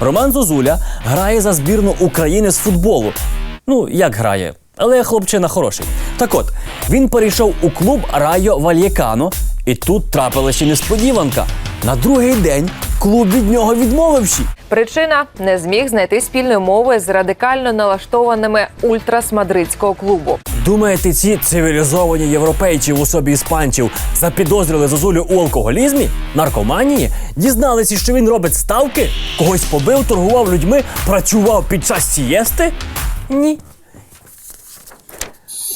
Роман Зозуля грає за збірну України з футболу. Ну, як грає, але хлопчина хороший. Так от, він перейшов у клуб Райо Вальєкано, і тут трапилася несподіванка. На другий день клуб від нього відмовивши. Причина не зміг знайти спільної мови з радикально налаштованими ультрас мадридського клубу. Думаєте, ці цивілізовані європейці в особі іспанців запідозрили Зозулю у алкоголізмі, наркоманії, дізналися, що він робить ставки, когось побив, торгував людьми, працював під час сієсти? Ні.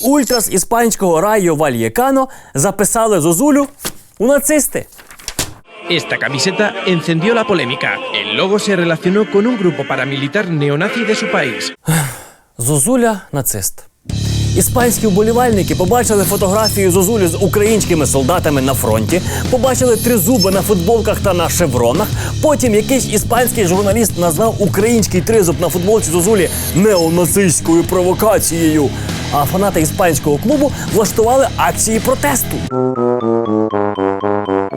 Ультрас іспанського Райо Вальєкано записали Зозулю у нацисти. Esta camiseta encendió la polémica. El logo se relacionó con un grupo paramilitar neonazi de su país. Зозуля нацист. Іспанські вболівальники побачили фотографію Зозулі з українськими солдатами на фронті, побачили тризуби на футболках та на шевронах. Потім якийсь іспанський журналіст назвав український тризуб на футболці Зозулі неонацистською провокацією. А фанати іспанського клубу влаштували акції протесту.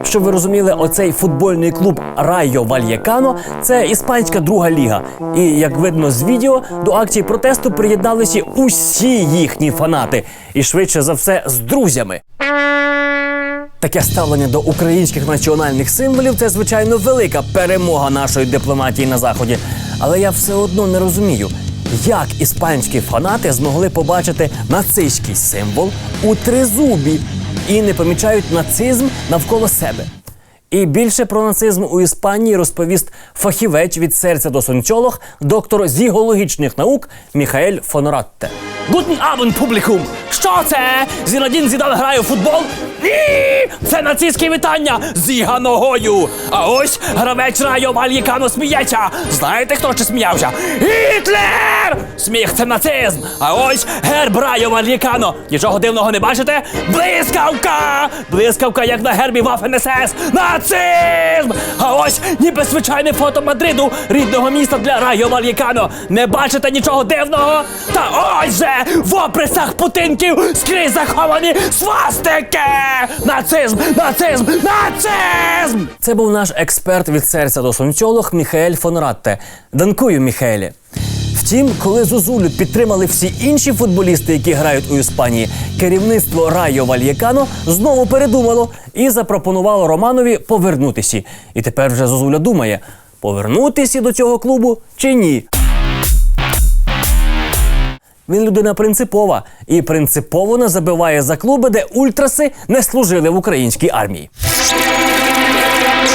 Щоб ви розуміли, оцей футбольний клуб Райо Вальєкано це іспанська друга ліга. І як видно з відео, до акції протесту приєдналися усі їхні фанати, і швидше за все з друзями. Таке ставлення до українських національних символів це звичайно велика перемога нашої дипломатії на заході. Але я все одно не розумію, як іспанські фанати змогли побачити нацистський символ у тризубі і не помічають нацизм навколо себе. І більше про нацизм у Іспанії розповість фахівець від серця до сончолог, доктор зігологічних наук Міхаель Фоноратте. Гутен абен, публікум! Що це? Зінадін Зідан грає у футбол? Ні! Це нацистське вітання зіга ногою. А ось гравець Райо Вальєкано сміється. Знаєте, хто ще сміявся? Гітлер! Сміх це нацизм. А ось герб Райо Вальєкано. Нічого дивного не бачите? Блискавка! Блискавка, як на гербі Waffen СС. Нацизм! А ось ніби звичайне фото Мадриду, рідного міста для Райо Вальєкано. Не бачите нічого дивного? Та ось же в описах путинків скрізь заховані свастики! Нацизм! Нацизм! Нацизм! Це був наш експерт від серця до сонцьолог Міхаель Фонратте. Данкую, Міхаелі. Втім, коли Зозулю підтримали всі інші футболісти, які грають у Іспанії, керівництво Райо Вальєкано знову передумало і запропонувало Романові повернутися. І тепер вже Зозуля думає, повернутися до цього клубу чи ні. Він людина принципова і принципово не забиває за клуби, де ультраси не служили в українській армії.